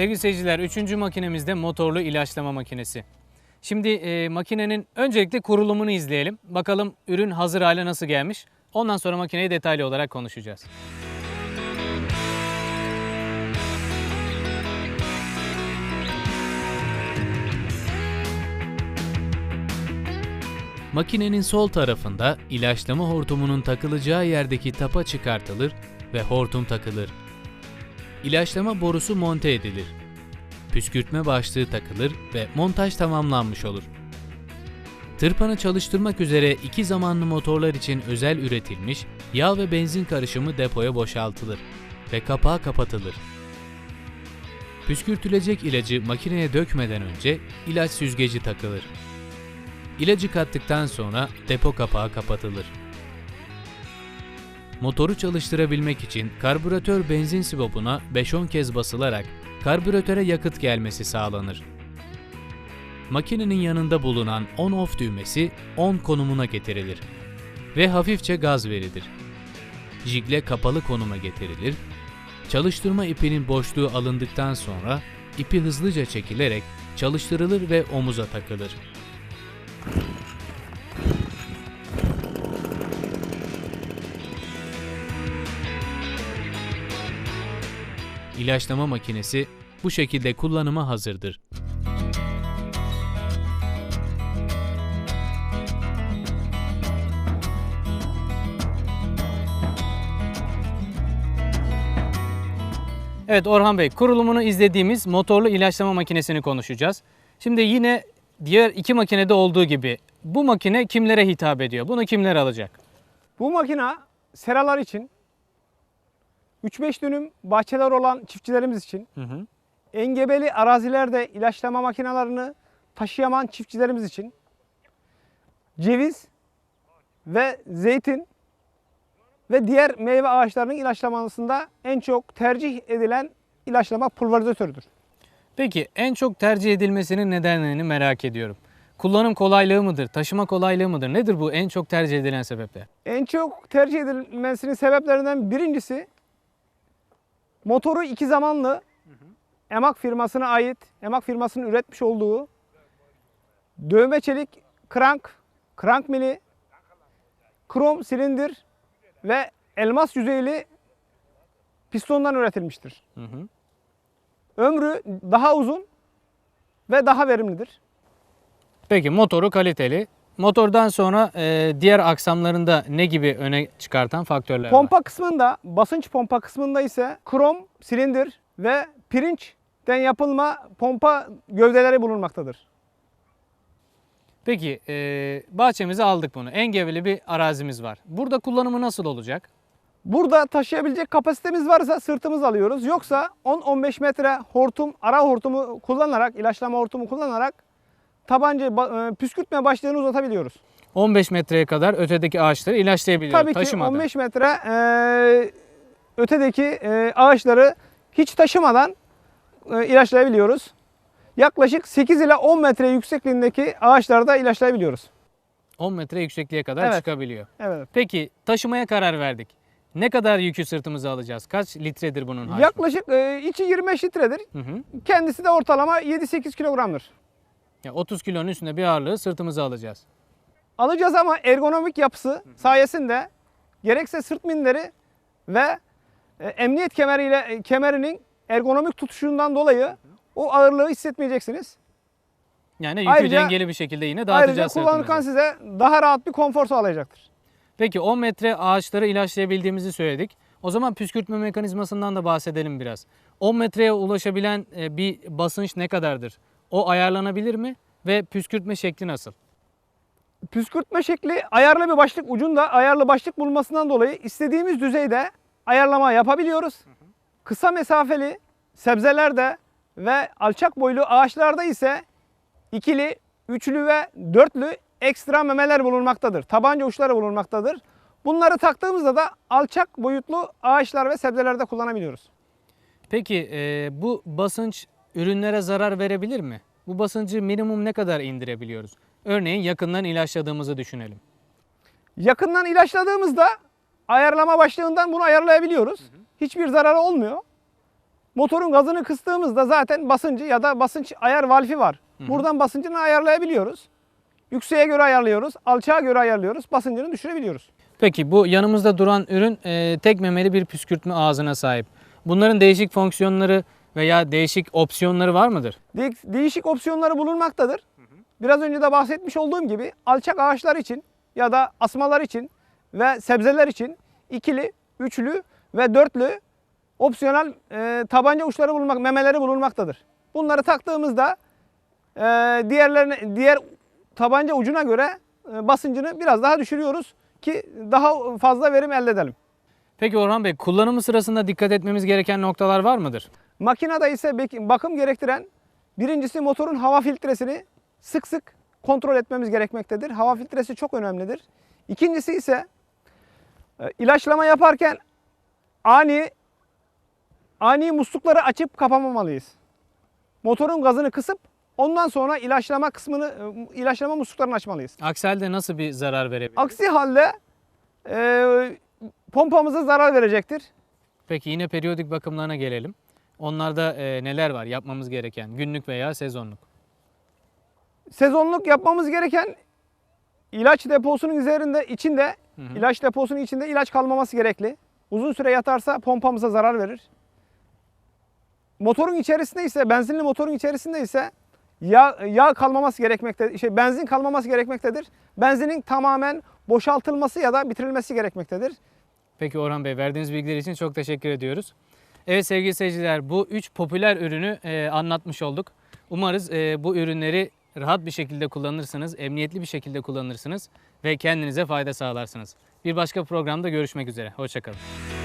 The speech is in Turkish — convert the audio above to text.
Sevgili seyirciler, üçüncü makinemiz de motorlu ilaçlama makinesi. Şimdi e, makinenin öncelikle kurulumunu izleyelim. Bakalım ürün hazır hale nasıl gelmiş. Ondan sonra makineyi detaylı olarak konuşacağız. Makinenin sol tarafında ilaçlama hortumunun takılacağı yerdeki tapa çıkartılır ve hortum takılır. İlaçlama borusu monte edilir. Püskürtme başlığı takılır ve montaj tamamlanmış olur. Tırpanı çalıştırmak üzere iki zamanlı motorlar için özel üretilmiş yağ ve benzin karışımı depoya boşaltılır ve kapağı kapatılır. Püskürtülecek ilacı makineye dökmeden önce ilaç süzgeci takılır. İlacı kattıktan sonra depo kapağı kapatılır. Motoru çalıştırabilmek için karbüratör benzin sibopuna 5-10 kez basılarak karbüratöre yakıt gelmesi sağlanır. Makinenin yanında bulunan on-off düğmesi on konumuna getirilir ve hafifçe gaz verilir. Jigle kapalı konuma getirilir. Çalıştırma ipinin boşluğu alındıktan sonra ipi hızlıca çekilerek çalıştırılır ve omuza takılır. İlaçlama makinesi bu şekilde kullanıma hazırdır. Evet Orhan Bey, kurulumunu izlediğimiz motorlu ilaçlama makinesini konuşacağız. Şimdi yine diğer iki makinede olduğu gibi bu makine kimlere hitap ediyor? Bunu kimler alacak? Bu makina seralar için, 3-5 dönüm bahçeler olan çiftçilerimiz için, Hı hı. engebeli arazilerde ilaçlama makinalarını taşıyamayan çiftçilerimiz için, ceviz ve zeytin ve diğer meyve ağaçlarının ilaçlamasında en çok tercih edilen ilaçlama pulverizatörüdür. Peki en çok tercih edilmesinin nedenlerini merak ediyorum. Kullanım kolaylığı mıdır? Taşıma kolaylığı mıdır? Nedir bu en çok tercih edilen sebepler? En çok tercih edilmesinin sebeplerinden birincisi motoru iki zamanlı Emak firmasına ait, Emak firmasının üretmiş olduğu dövme çelik krank, krank mili, krom silindir ve elmas yüzeyli pistondan üretilmiştir. Hı hı. Ömrü daha uzun ve daha verimlidir. Peki motoru kaliteli. Motordan sonra e, diğer aksamlarında ne gibi öne çıkartan faktörler var? Pompa kısmında, basınç pompa kısmında ise krom, silindir ve pirinçten yapılma pompa gövdeleri bulunmaktadır. Peki e, bahçemize aldık bunu. Engebeli bir arazimiz var. Burada kullanımı nasıl olacak? Burada taşıyabilecek kapasitemiz varsa sırtımız alıyoruz. Yoksa 10-15 metre hortum, ara hortumu kullanarak, ilaçlama hortumu kullanarak tabanca ba- e, püskürtme başlığını uzatabiliyoruz. 15 metreye kadar ötedeki ağaçları ilaçlayabiliyoruz Tabii ki taşımadan. 15 metre e, ötedeki e, ağaçları hiç taşımadan e, ilaçlayabiliyoruz. Yaklaşık 8 ile 10 metre yüksekliğindeki ağaçlarda ilaçlayabiliyoruz. 10 metre yüksekliğe kadar Evet. çıkabiliyor. Evet. Peki taşımaya karar verdik. Ne kadar yükü sırtımıza alacağız? Kaç litredir bunun hacmi? Yaklaşık e, içi 25 litredir. Hı hı. Kendisi de ortalama 7-8 kilogramdır. Ya 30 kilonun üstünde bir ağırlığı sırtımıza alacağız. Alacağız ama ergonomik yapısı sayesinde gerekse sırt minderi ve e, emniyet kemeriyle e, kemerinin ergonomik tutuşundan dolayı o ağırlığı hissetmeyeceksiniz. Yani yükü Ayrıca- dengeli bir şekilde yine Ayrıca dağıtacağız kullanırken sırtımıza. size daha rahat bir konfor sağlayacaktır. Peki 10 metre ağaçları ilaçlayabildiğimizi söyledik. O zaman püskürtme mekanizmasından da bahsedelim biraz. 10 metreye ulaşabilen e, bir basınç ne kadardır? O ayarlanabilir mi? Ve püskürtme şekli nasıl? Püskürtme şekli ayarlı bir başlık ucunda ayarlı başlık bulunmasından dolayı istediğimiz düzeyde ayarlama yapabiliyoruz. Kısa mesafeli sebzelerde ve alçak boylu ağaçlarda ise ikili, üçlü ve dörtlü ekstra memeler bulunmaktadır. Tabanca uçları bulunmaktadır. Bunları taktığımızda da alçak boyutlu ağaçlar ve sebzelerde kullanabiliyoruz. Peki e, bu basınç ürünlere zarar verebilir mi? Bu basıncı minimum ne kadar indirebiliyoruz? Örneğin yakından ilaçladığımızı düşünelim. Yakından ilaçladığımızda ayarlama başlığından bunu ayarlayabiliyoruz. Hiçbir zararı olmuyor. Motorun gazını kıstığımızda zaten basıncı ya da basınç ayar valfi var. Buradan basıncını ayarlayabiliyoruz. Yükseğe göre ayarlıyoruz, alçağa göre ayarlıyoruz, basıncını düşürebiliyoruz. Peki bu yanımızda duran ürün e, tek memeli bir püskürtme ağzına sahip. Bunların değişik fonksiyonları veya değişik opsiyonları var mıdır? De- değişik opsiyonları bulunmaktadır. Biraz önce de bahsetmiş olduğum gibi alçak ağaçlar için ya da asmalar için ve sebzeler için ikili, üçlü ve dörtlü opsiyonel e, tabanca uçları bulunmak, memeleri bulunmaktadır. Bunları taktığımızda e, diğerlerine diğer tabanca ucuna göre e, basıncını biraz daha düşürüyoruz ki daha fazla verim elde edelim. Peki Orhan Bey kullanımı sırasında dikkat etmemiz gereken noktalar var mıdır? Makinede ise bakım gerektiren birincisi motorun hava filtresini sık sık kontrol etmemiz gerekmektedir. Hava filtresi çok önemlidir. İkincisi ise e, ilaçlama yaparken ani ani muslukları açıp kapamamalıyız. Motorun gazını kısıp ondan sonra ilaçlama kısmını e, ilaçlama musluklarını açmalıyız. Aksi halde nasıl bir zarar verebilir? Aksi halde e, pompamıza zarar verecektir. Peki yine periyodik bakımlarına gelelim. Onlarda e, neler var yapmamız gereken günlük veya sezonluk? sezonluk yapmamız gereken ilaç deposunun üzerinde içinde Hı hı. ilaç deposunun içinde ilaç kalmaması gerekli. Uzun süre yatarsa pompamıza zarar verir. Motorun içerisinde ise benzinli motorun içerisinde ise yağ, yağ kalmaması gerekmektedir. Şey benzin kalmaması gerekmektedir. Benzinin tamamen boşaltılması ya da bitirilmesi gerekmektedir. Peki Orhan Bey verdiğiniz bilgiler için çok teşekkür ediyoruz. Evet sevgili seyirciler bu üç popüler ürünü e, anlatmış olduk. Umarız e, bu ürünleri rahat bir şekilde kullanırsınız, emniyetli bir şekilde kullanırsınız ve kendinize fayda sağlarsınız. Bir başka programda görüşmek üzere. Hoşçakalın.